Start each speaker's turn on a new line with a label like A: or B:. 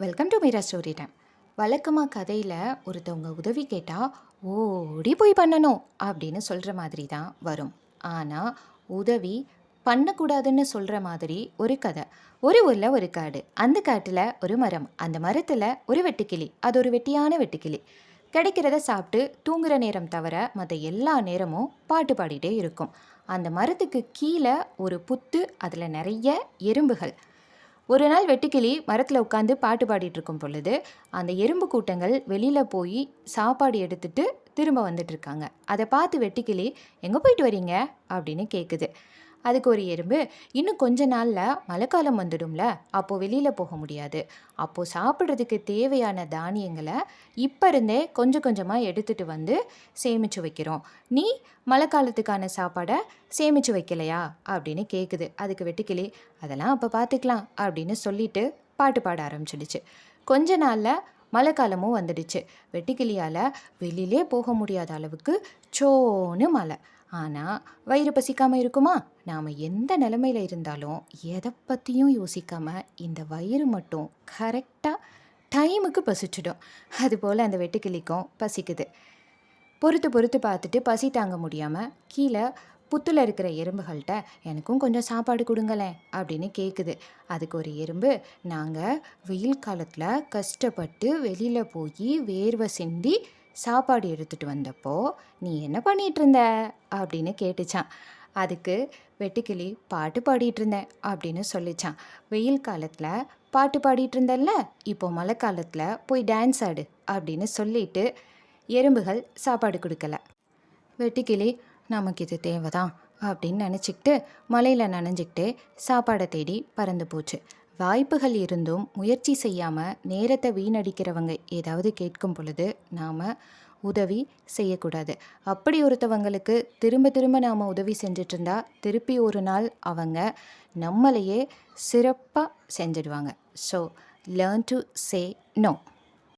A: Welcome to Meera story time வழக்கமாக கதையில் ஒருத்தவங்க உதவி கேட்டால் ஓடி போய் பண்ணணும் அப்படின்னு சொல்கிற மாதிரி தான் வரும். ஆனால் உதவி பண்ணக்கூடாதுன்னு சொல்கிற மாதிரி ஒரு கதை. ஒரு ஊரில் ஒரு காடு. அந்த காட்டில் ஒரு மரம். அந்த மரத்தில் ஒரு வெட்டுக்கிளி. அது ஒரு வெட்டியான வெட்டுக்கிளி. கிடைக்கிறத சாப்பிட்டு தூங்குகிற நேரம் தவிர மற்ற எல்லா நேரமும் பாட்டு பாடிட்டே இருக்கும். அந்த மரத்துக்கு கீழே ஒரு புத்து அதில் நிறைய எறும்புகள். ஒரு நாள் வெட்டுக்கிளி மரத்தில் உட்காந்து பாட்டு பாடிட்டு இருக்கும் பொழுது அந்த எறும்பு கூட்டங்கள் வெளியில் போய் சாப்பாடு எடுத்துட்டு திரும்ப வந்துட்டு இருக்காங்க. அதை பார்த்து வெட்டுக்கிளி எங்கே போயிட்டு வரீங்க? அப்படின்னு கேட்குது அதுக்கு ஒரு எறும்பு. இன்னும் கொஞ்ச நாளில் மழைக்காலம் வந்துடும்ல அப்போது வெளியில் போக முடியாது. அப்போது சாப்பிட்றதுக்கு தேவையான தானியங்களை இப்போ இருந்தே கொஞ்சம் கொஞ்சமாக எடுத்துகிட்டு வந்து சேமித்து வைக்கிறோம். நீ மழைக்காலத்துக்கான சாப்பாடை சேமித்து வைக்கலையா? அப்படின்னு கேட்குது அதுக்கு வெட்டுக்கிளி அதெல்லாம் அப்போ பார்த்துக்கலாம் அப்படின்னு சொல்லிட்டு பாட்டு பாட ஆரம்பிச்சிடுச்சு. கொஞ்ச நாளில் மழைக்காலமும் வந்துடுச்சு. வெட்டுக்கிளியால் வெளியிலே போக முடியாத அளவுக்கு சோன்னு மழை. ஆனால் வயிறு பசிக்காமல் இருக்குமா? நாம் எந்த நிலமையில இருந்தாலும் எதை பற்றியும் யோசிக்காமல் இந்த வயிறு மட்டும் கரெக்டாக டைமுக்கு பசிச்சிடும். அதுபோல் அந்த வெட்டுக்கிளிக்கும் பசிக்குது. பொறுத்து பொறுத்து பார்த்துட்டு பசி தாங்க முடியாமல் கீழே புத்தில் இருக்கிற எறும்புகள்கிட்ட எனக்கும் கொஞ்சம் சாப்பாடு கொடுங்களேன் அப்படின்னு கேட்குது அதுக்கு ஒரு எறும்பு நாங்கள் வெயில் காலத்தில் கஷ்டப்பட்டு வெளியில் போய் வேர்வை சிந்தி சாப்பாடு எடுத்துகிட்டு வந்தப்போ நீ என்ன பண்ணிகிட்டு இருந்த அப்படின்னு கேட்டுச்சான். அதுக்கு வெட்டுக்கிளி பாட்டு பாடிட்டு இருந்தேன் அப்படின்னு சொல்லிச்சான். வெயில் காலத்தில் பாட்டு பாடிட்டு இருந்தல்ல இப்போ மழை காலத்தில் போய் டான்ஸ் ஆடு அப்படின்னு சொல்லிட்டு எறும்புகள் சாப்பாடு கொடுக்கல. வெட்டுக்கிளி நமக்கு இது தேவைதான் அப்படின்னு நினச்சிக்கிட்டு மலையில் நனைஞ்சிக்கிட்டே சாப்பாடை தேடி பறந்து போச்சு. வாய்ப்புகள் இருந்தும் முயற்சி செய்யாமல் நேரத்தை வீணடிக்கிறவங்க ஏதாவது கேட்கும் பொழுது நாம் உதவி செய்யக்கூடாது. அப்படி ஒருத்தவங்களுக்கு திரும்ப திரும்ப நாம் உதவி செஞ்சுட்டு திருப்பி ஒரு நாள் அவங்க நம்மளையே சிறப்பாக செஞ்சிடுவாங்க. So learn to say no